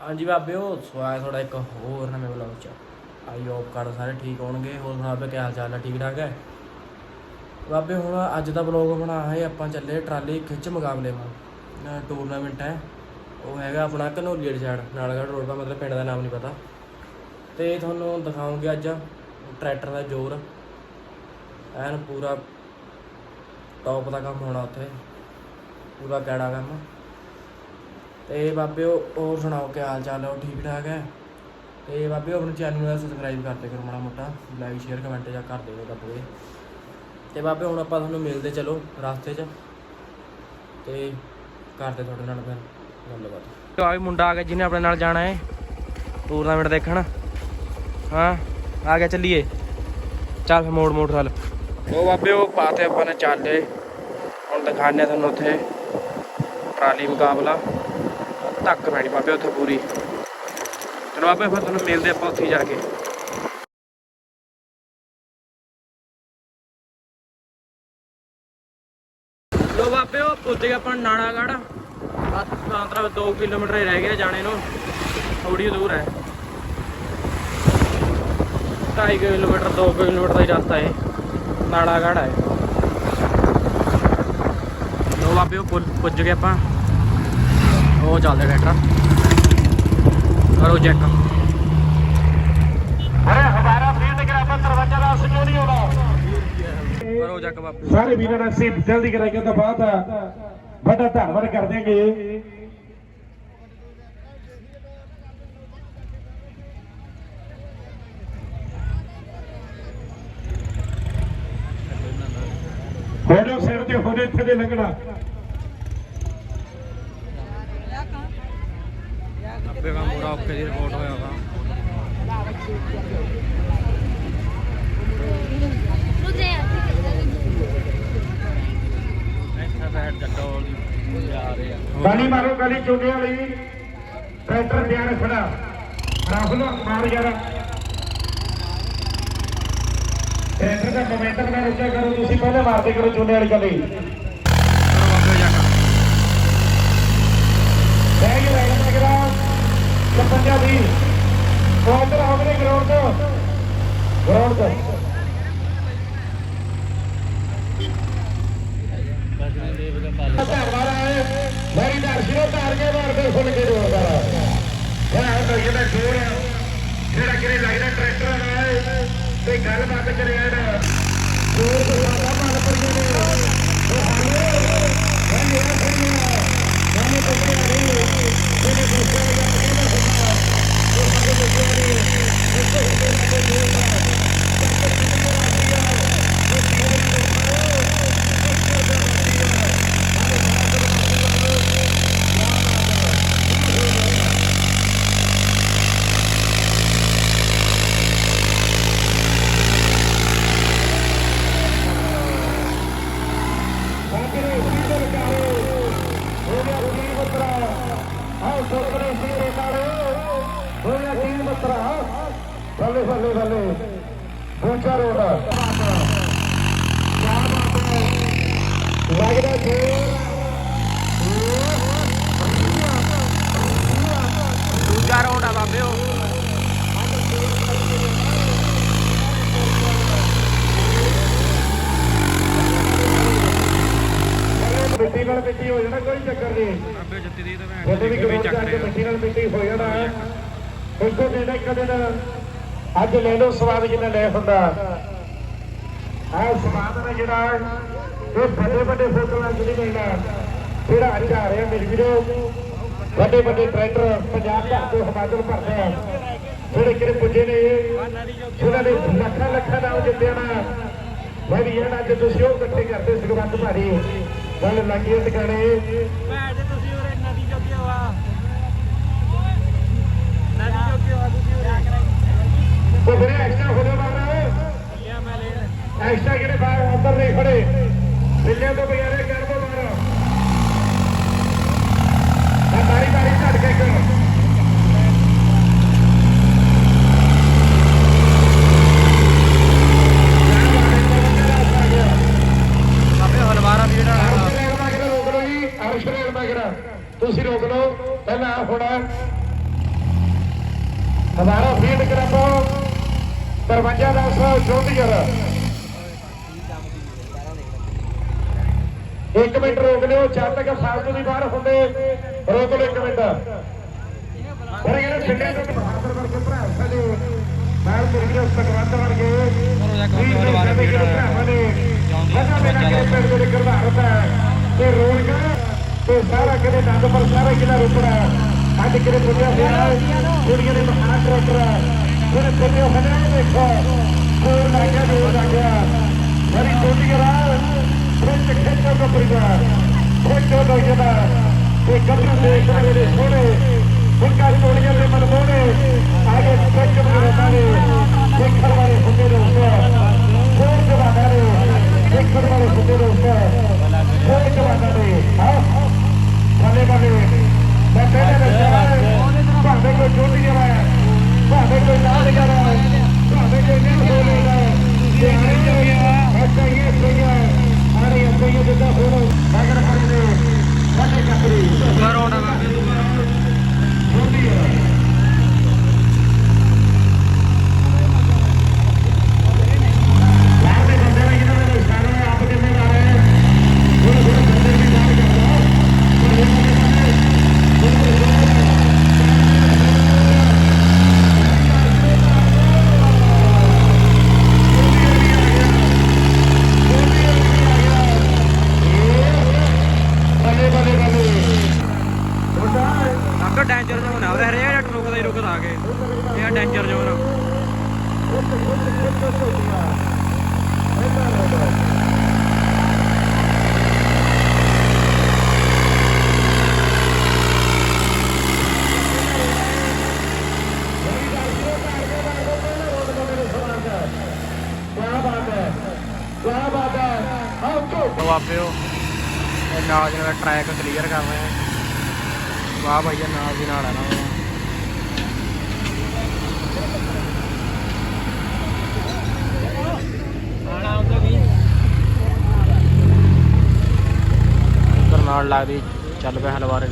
ਹਾਂਜੀ ਬਾਬੇ ਉਹ ਸਵਾਇਆ ਤੁਹਾਡਾ ਇੱਕ ਹੋਰ ਨਵੇਂ ਵਲੌਗ ਚ। ਆਈ ਹੋਪ ਕਰ ਸਾਰੇ ਠੀਕ ਹੋਣਗੇ, ਹੋਰ ਸੁਣਾ ਬਾਬੇ ਕੀ ਹਾਲ ਚਾਲ ਹੈ ਠੀਕ ਠਾਕ ਹੈ? ਬਾਬੇ, ਹੁਣ ਅੱਜ ਦਾ ਵਲੌਗ ਬਣਾ ਹੈ, ਆਪਾਂ ਚੱਲੇ ਟਰਾਲੀ ਖਿੱਚ ਮੁਕਾਬਲੇ ਵਾਂ ਟੂਰਨਾਮੈਂਟ ਹੈ, ਉਹ ਹੈਗਾ ਆਪਣਾ ਘਨੌਲੀ ਸਾਈਡ ਨਾਲਗੜ੍ਹ ਰੋਡ ਦਾ ਮਤਲਬ ਪਿੰਡ ਦਾ ਨਾਮ ਨਹੀਂ ਪਤਾ। ਤੇ ਤੁਹਾਨੂੰ ਦਿਖਾਉਂਗੇ ਅੱਜ ਟਰੈਕਟਰ ਦਾ ਜ਼ੋਰ। ਐਨ ਪੂਰਾ ਟੌਪ ਦਾ ਕੰਮ ਹੋਣਾ ਉੱਥੇ, ਪੂਰਾ ਕੈੜਾ ਕੰਮ। ਤੇ ਬਾਬੇ ਉਹ ਹੋਰ ਸੁਣਾਓ ਕੀ ਹਾਲ ਚਾਲ ਹੈ ਉਹ ਠੀਕ ਠਾਕ ਹੈ? ਤੇ ਬਾਬੇ ਆਪਣੇ ਚੈਨਲ ਨੂੰ ਸਬਸਕ੍ਰਾਈਬ ਕਰਦੇ ਕਰੋ ਮਾੜਾ ਮੋਟਾ ਲਾਈਕ ਸ਼ੇਅਰ ਕਮੈਂਟ ਜਾਂ ਕਰ ਦਿਓ ਬਾਬੇ ਤੇ ਬਾਬੇ ਹੁਣ ਆਪਾਂ ਤੁਹਾਨੂੰ ਮਿਲਦੇ ਚਲੋ ਰਸਤੇ 'ਚ। ਤੇ ਕਰਦੇ ਤੁਹਾਡੇ ਨਾਲ ਫਿਰ ਗੱਲਬਾਤ। ਆ ਵੀ ਮੁੰਡਾ ਆ ਗਿਆ ਜਿਹਨੇ ਆਪਣੇ ਨਾਲ ਜਾਣਾ ਹੈ। ਟੂਰਨਾਮੈਂਟ ਦੇਖਣ। ਹਾਂ, ਆ ਗਿਆ ਚੱਲੀਏ। ਚੱਲ ਫਿਰ ਮੋੜ ਮੋੜ ਚੱਲ। ਉਹ ਬਾਬੇ ਉਹ ਪਾਤੇ ਆਪਾਂ ਨੇ ਚੱਲੇ ਹੁਣ ਦਿਖਾਣੇ ਤੁਹਾਨੂੰ ਉੱਥੇ ਟਰਾਲੀ ਮੁਕਾਬਲਾ। ਧੱਕ ਪੈਣੀ ਬਾਬੇ ਉੱਥੇ ਪੂਰੀ। ਚਲੋ ਬਾਬੇ, ਫਿਰ ਤੁਹਾਨੂੰ ਮਿਲਦੇ ਆਪਾਂ ਉੱਥੇ ਜਾ ਕੇ। ਲੋ ਬਾਬੇ, ਉਹ ਪੁੱਜ ਗਏ ਆਪਾਂ ਨਾਣਾਗੜ ਬਸ ਮਾਤਰਾ 2 ਕਿਲੋਮੀਟਰ ਹੀ ਰਹਿ ਗਿਆ ਜਾਣੇ ਨੂੰ। ਥੋੜੀ ਦੂਰ ਹੈ। 2.5 ਕਿਲੋਮੀਟਰ 2 ਕਿਲੋਮੀਟਰ ਦਾ ਹੀ ਰਸਤਾ ਹੈ। ਨਾਣਾਗੜ ਹੈ। ਲੋ ਬਾਬੇ, ਉਹ ਪੁੱਜ ਗਏ ਆਪਾਂ। ਉਹ ਚੱਲਦੇ ਟਰੈਕਟਰ। ਕਰੋ ਚੈੱਕ ਅਰੇ ਹਮਾਰਾ ਫੀਲਡ ਗ੍ਰਾਫਰ ਦਰਵਾਜ਼ਾ ਦਾ ਕਿਉਂ ਨਹੀਂ ਆਉਣਾ। ਕਰੋ ਚੈੱਕ ਬਾਬੇ ਸਾਰੇ ਵੀਰਾਂ ਦਾ ਅਸੀਂ ਜਲਦੀ ਕਰਾਂਗੇ ਤਾਂ ਬਾਅਦ ਵੱਡਾ ਧੰਨਵਾਦ ਕਰ ਦਿਆਂਗੇ ਹੋਣੋ ਸਿਰ ਤੇ ਹੋਣੇ ਇੱਥੇ ਦੇ ਲੰਘਣਾ। ਮੋੜਾ ਦੀ ਰਿਪੋਰਟ ਹੋਇਆ ਵਾ। ਗਾਲੀ ਮਾਰੋ ਗਾਲੀ ਚੋਣੇ ਵਾਲੀ। ਟਰੈਕਟਰ ਤਿਆਰ ਖੜਾ ਰਾਹੁਲ ਮਾਰ ਯਾਰ। ਟਰੈਕਟਰ ਦਾ ਮੋਮੈਂਟਮ ਨਾ ਰੁਕਿਆ ਕਰੋ ਤੁਸੀਂ ਪਹਿਲੇ ਮਾਰਦੇ ਕਰੋ ਚੋਣੇ ਵਾਲੀ ਗਾਲੀ ਕਰੋ ਬਾਬੇ ਜਾ ਕੇ ਰਹਿ ਗਿਆ ਰਹਿ ਗਿਆ ਗਰਾਊਂਡ ਤੇ ਪੰਜਾਬੀ ਕੋਦਰ ਹੋਵੇ ਗਰਾਊਂਡ ਤੋਂ। ਗਰਾਊਂਡ ਤੋਂ। ਧੰਨਵਾਦ ਆਏ। ਮੇਰੀ ਦਰਸ਼ੀ ਧਾਰ ਕੇ ਮਾਰਦੇ ਫੁੱਲ ਕੇ ਜੋਰਦਾਰ ਵਾਹ ਤਾਂ ਜਿਹੜਾ ਜੋਰ ਆ। ਜਿਹੜਾ ਕਿਰੇ ਲੱਗਦਾ ਟਰੈਕਟਰ ਹੈ ਤੇ ਗੱਲਬਾਤ ਕਰੇ ਯਾਰ ਜੋਰ ਤੋਂ ਜ਼ਿਆਦਾ ਮਨ ਪੜਦੇ ਨੇ ਉਹ ਹਾਲੇ ਹਾਲੇ ਹਾਲੇ ਹਾਲੇ ਬੱਚੇ ਆ। ਰਹੇ ਜਿਹੜੇ ਆ। ਰਹੇ ਉਹ ਸਾਡੇ ਬੱਚੇ ਆ ਰਹੇ ਨੇ ਬਾਕਰੇ ਸੀਦਰ ਕਾਰੇ ਹੋ ਗਿਆ ਤੀਨ ਬੱਤਰਾ ਆਹ ਸੋਕਰੇ ਸੀਰੇ ਕਾਰੇ ਹੋ ਗਿਆ ਤੀਨ ਬੱਤਰਾ ਬੱਲੇ ਬੱਲੇ ਬੱਲੇ ਪਹੁੰਚਾ ਰੋਡ ਕਿਆ ਬਾਤ ਹੈ ਲੱਗਦਾ ਜੋਰ ਦੂਜਾ ਰੋਡ ਆ ਬਾਬੇ ਉਹ। ਮਿੱਟੀ ਨਾਲ ਮਿੱਟੀ ਹੋ ਜਾਣਾ ਕੋਈ ਚੱਕਰ ਨਹੀਂ। ਬਾਬੇ ਜੱਤੀ ਦੀ ਤਾਂ ਭੈਣ ਉਹਦੇ ਵੀ ਚੋਦ ਗਰਾਊਂਡ ਚੱਕ ਜਾ ਕੇ ਰਿਹਾ ਮਿੱਟੀ ਨਾਲ ਮਿੱਟੀ ਹੋ ਜਾਣਾ। ਹੈ ਇੱਕੋ ਦਿਨ ਇੱਕ ਦਿਨ ਅੱਜ ਲੈ ਲਓ ਸਵਾਦ ਜਿੰਨਾ ਲੈ ਹੁੰਦਾ। ਆਹ ਸਵਾਦ ਨੇ ਜਿਹੜਾ ਇਹ ਵੱਡੇ ਵੱਡੇ ਫੋਟੋਆਂ ਚ ਨਹੀਂ ਜਿਹੜਾ ਅੱਜ ਆ ਰਿਹਾ ਮੇਰੇ ਵੀਰੋ। ਵੱਡੇ ਵੱਡੇ ਟਰੈਕਟਰ ਪੰਜਾਬ ਭਰ ਤੋਂ ਹਿਮਾਚਲ ਭਰਦੇ ਆ। ਜਿਹੜੇ ਕਿਹੜੇ ਪੁੱਜੇ ਨੇ ਉਹਨਾਂ ਨੇ ਲੱਖਾਂ ਲੱਖਾਂ ਨਾਮ ਜਿੱਤਿਆ ਨਾ। ਮੈਂ ਵੀ ਇਹਨਾਂ ਅੱਜ ਤੁਸੀਂ ਉਹ ਇਕੱਠੇ ਕਰਦੇ ਸੁਖਵੰਤ ਭਾਰੀ। ਗੱਲ ਲੱਗੀ ਇਸ ਟਿਕਾਣੇ ਭੈਣ ਜੀ, ਤੁਸੀਂ ਉਰੇ ਨਦੀ ਜੋਗੇ ਹੋ ਆ। ਨਦੀ ਜੋਗੇ ਹਜ਼ਾਰਾ ਫੀਲਡ ਕਰਾਪੋ 5374 ਇੱਕ ਮਿੰਟ ਰੋਕ ਲਿਓ ਜਦ ਤੱਕ ਫਾਲਤੂ ਦੀ ਬਾਹਰ ਹੁੰਦੇ ਰੋਕ ਲਓ ਇੱਕ ਮਿੰਟ। ਫਿਰ ਇਹਨਾਂ ਛੱਡੇ ਤੋਂ ਬਹਾਦਰ ਵਰਗੇ ਭਰਾ ਸਾਡੇ ਨਾਲ ਮੁਰਗੀ ਉਸ ਤੱਕ ਵਰਗੇ ਵੀਰ ਦੇ ਸਾਡੇ ਭਰਾਵਾਂ ਨੇ। ਲਗਾ ਮੇਰਾ ਕਿਹੜੇ ਪਿੰਡ ਦੇ ਕਰਵਾ ਰਤਾ ਤੇ ਰੋਣ ਤੇ ਸਾਰਾ ਕਿਹੜੇ ਨੰਦਪੁਰ ਸਾਰਾ ਕਿਹੜਾ ਰੁਪੜਾ அடிக்கிற புதிய கூடிய ஆக்கிரக்கிற ஒரு புதிய கூர்நாங்க கூர்நாங்க வரி தொட்டுகிறார் கொஞ்சம் கேட்க புரிகிறார் கேட்க வைக்கிறார் கப்பல் தேசத்தினுடைய சூடு உட்கார் தொழில் மன மூடு ஆகிய கேட்கப்படுகிறாரு கேட்கிறவரை சுத்திருக்க போர்க்கு வந்தாரு கேட்கிறவரை சுத்திருக்க Здорово, давай. ट्रैक क्लियर कर रहे हैं वाह भैया नाल की नाल है ना ਕਰਨਾਲ ਲੱਗਦੀ ਚੱਲ ਪਿਆ ਹਲਵਾਰੇ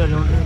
ಕಿಲೋಮೀಟ್ರ್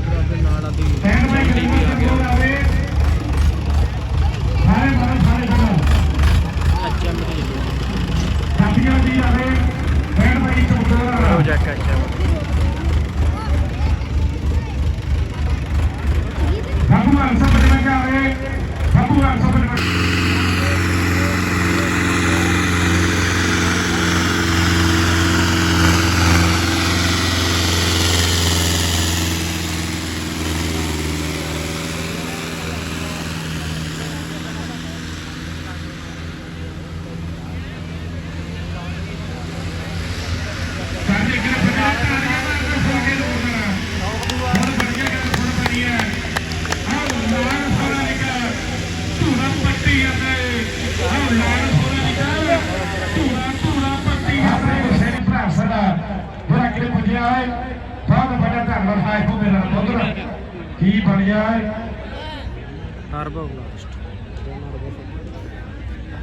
ਕੀ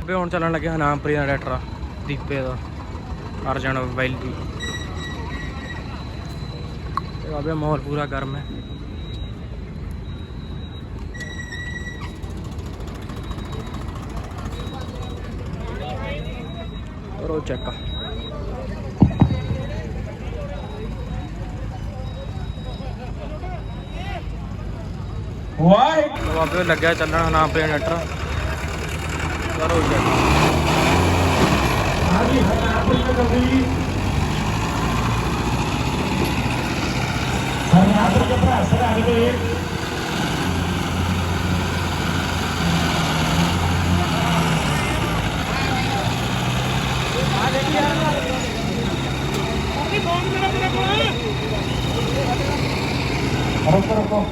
ਬੇ ਹੁਣ ਚੱਲਣ ਲੱਗਿਆ ਹਨਾਮਪ੍ਰੀ ਦਾ ਡਾਕਟਰ ਦੀਪੇ ਦਾ, ਅਰਜਨ, ਵੈਲੀ। ਇਹ ਆਬੇ ਮਾਹੌਲ ਪੂਰਾ ਗਰਮ ਹੈ। ਚੈੱਕ ਵਾਹ ਤੇ ਬਾਬੇ ਲੱਗਿਆ ਚੱਲਣ ਨਾਮਪ੍ਰੀ ਦਾ ਟਰੈਕਟਰ ਕਰੋ ਚੈੱਕ ਹਾਂਜੀ ਹਰਨਾਪੁਰ ਤੋਂ ਤੁਸੀਂ ਹਰਨਾਪੁਰ ਦੇ ਭਰਾ ਸਰਾ ਰੁਕੋ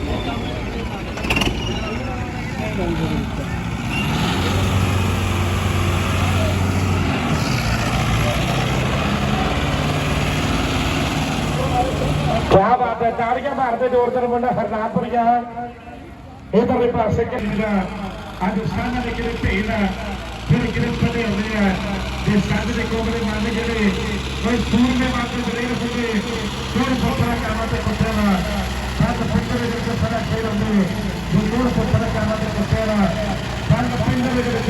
ਕਿਆ ਬਾਤ ਹੈ, ਤਾੜੀਆਂ ਮਾਰਦੇ ਜ਼ੋਰਦਾਰ ਮੁੰਡਾ ਹਰਨਾਮਪੁਰੀਆ ਇਧਰਲੇ ਪਾਸੇ ਕਿਹੜਾ ਅੱਜ ਸਾਹਮਣੇ ਦੇ ਕਿਹੜੇ ਭੇਲ ਆ, ਫਿਰ ਕਿਹੜੇ ਫਟੇ ਹੁੰਦੇ ਆ। ਤੇ ਸੰਗ ਦੇ ਕੋਬਲੇ ਮੰਨ ਜਿਹੜੇ ਕੋਈ ਸੂਰ ਦੇ ਮਾਤੇ ਦਲੇਰ ਹੁੰਦੇ ਕੋਈ ਫੋਟਰਾ ਕਰਵਾ ਤੇ ਕੁੱਤੇ ਦਾ। ਸੰਗ ਪਿੰਡ ਦੇ ਵਿੱਚ ਫੜਾ ਖੇਡ ਹੁੰਦੇ ਜੋ ਕੋਲ ਫੋਟਰਾ ਕਰਵਾ ਤੇ ਕੁੱਤੇ ਦਾ। ਸੰਗ ਪਿੰਡ ਦੇ ਵਿੱਚ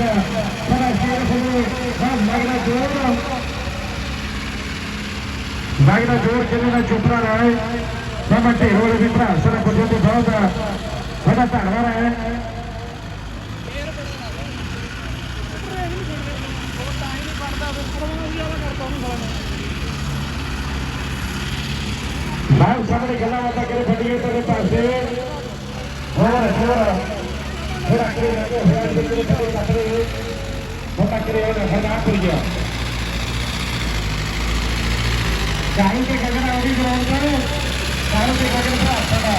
ਫੜਾ ਖੇਡ ਹੁੰਦੇ ਹਾਂ ਲੱਗਦਾ ਜ਼ੋਰ ਲੱਗਦਾ ਜ਼ੋਰ ਕਿੰਨੇ ਦਾ ਚੁੱਪਰਾ ਰਹੇ ਸਮਾਂ ਢੇਰ ਵਾਲੇ ਭਰਾ ਸਰ ਪੁੱਜੇ ਤੇ ਬਹੁਤ ਬੜਾ ਧੰਨਵਾਦ ਹੈ ਮੈਂ ਸਾਹਮਣੇ ਗੱਲਾਂ ਬਾਤਾਂ ਕਰੇ ਫੱਡੀਏ ਤੇਰੇ ਪਾਸੇ ਹੋਰ ਹੋਰ ਫਿਰ ਅਕਰੇ ਲੱਗੇ ਹੋਇਆ ਜਿਹੜੇ ਤੇਰੇ ਲੱਗੇ ਉਹ ਅਕਰੇ ਉਹ ਹਨਾ ਪੁਰ ਗਿਆ ਕਾਹਨ ਕੇ ਗਗਨ ਆਉਦੀ ਗਰਾਉਂਡ ਕਰ। ਕਾਹਨ ਕੇ ਗਗਨ ਭਰਾ ਸਾਡਾ।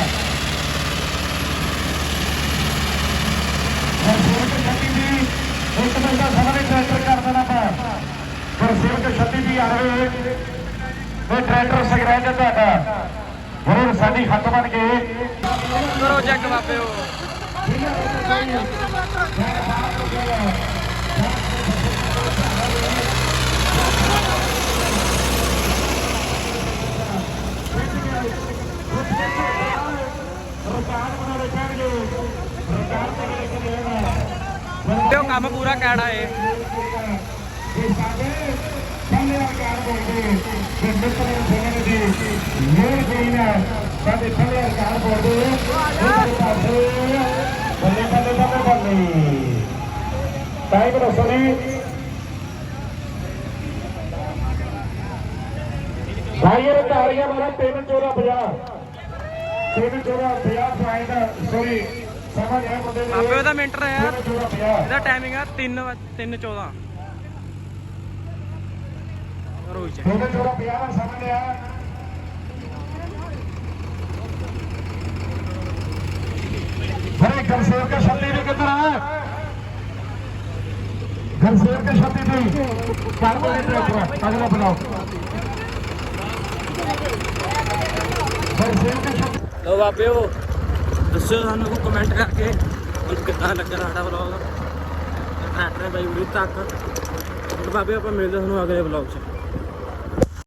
ਹਰਸੂਰ ਕੇ ਛੱਤੀ ਦੀ ਇੱਕ ਬੰਦਾ ਸਾਹਮਣੇ ਟਰੈਕਟਰ ਕਰ ਦੇਣਾ ਪਾ ਹਰਸੂਰ ਕੇ ਛੱਤੀ ਦੀ ਆ ਰਹੇ ਇਹ ਟਰੈਕਟਰ ਸਗਰਾਜ ਹੈ ਤੁਹਾਡਾ। ਹੋਰ ਸਾਡੀ ਹੱਕ ਬਣ ਕੇ। ਕਰੋ ਚੈੱਕ ਬਾਬੇ ਉਹ ਰਿਕਾਰਡ ਬਣਾਉਣੇ ਪੈਣਗੇ ਰਿਕਾਰਡ ਤੇ ਲੈ ਕੇ ਦੇਣਾ ਤੇ ਉਹ ਕੰਮ ਪੂਰਾ ਕੈੜਾ ਏ ਇਹ ਸਾਡੇ ਪਹਿਲੇ ਰਿਕਾਰਡ ਬੋਲਦੇ ਕਿ ਮਿੱਤਰ ਸਿੰਘ ਦੀ ਮੇਰ ਗਈ ਨਾ ਸਾਡੇ ਪਹਿਲੇ ਰਿਕਾਰਡ ਬੋਲਦੇ ਇਹਦੇ ਪਾਸੇ। ਬੱਲੇ ਬੱਲੇ ਬੱਲੇ ਬੱਲੇ ਟਾਈਮ ਦੱਸੋ ਨਹੀਂ ਭਾਈਏ ਤਾਰੀਆਂ ਮਾਰਾ। 3 14 50 ਤਿੰਨ 14 50 ਪੁਆਇੰਟ ਸੋਰੀ ਸਮਝ ਆਇਆ ਮੁੰਡੇ ਦੇ। ਬਾਬੇ ਉਹਦਾ ਮਿੰਟਰ ਹੈ 3 14 50 ਇਹਦਾ ਟਾਈਮਿੰਗ ਆ 3 3 14 ਕਰੋ ਚੈੱਕ ਥੋੜੇ ਥੋੜਾ ਪਿਆ ਵਾ ਸਮਝ ਆ ਗਰਸੇਵ ਕੇ ਛੱਤੀ ਵੀ ਕਿੱਧਰ ਆ ਗਰਸੇਵ ਕੇ ਛੱਤੀ ਵੀ ਕਰ ਬੋਲੇ ਟਰੈਕਟਰ ਅਗਲਾ ਬਣਾਓ ਗਰਸੇਵ ਕੇ ਛੱਤੀ ਲੋ ਬਾਬੇ ਉਹ ਦੱਸਿਓ ਸਾਨੂੰ ਕੋ ਕਮੈਂਟ ਕਰਕੇ ਕਿੱਦਾਂ ਲੱਗਾ ਸਾਡਾ ਵਲੌਗ ਟਰੈਕਟਰ ਬਾਈ ਉਰੀ ਤੱਕ ਬਾਬੇ ਆਪਾਂ ਮਿਲਦੇ ਤੁਹਾਨੂੰ ਅਗਲੇ ਵਲੌਗ 'ਚ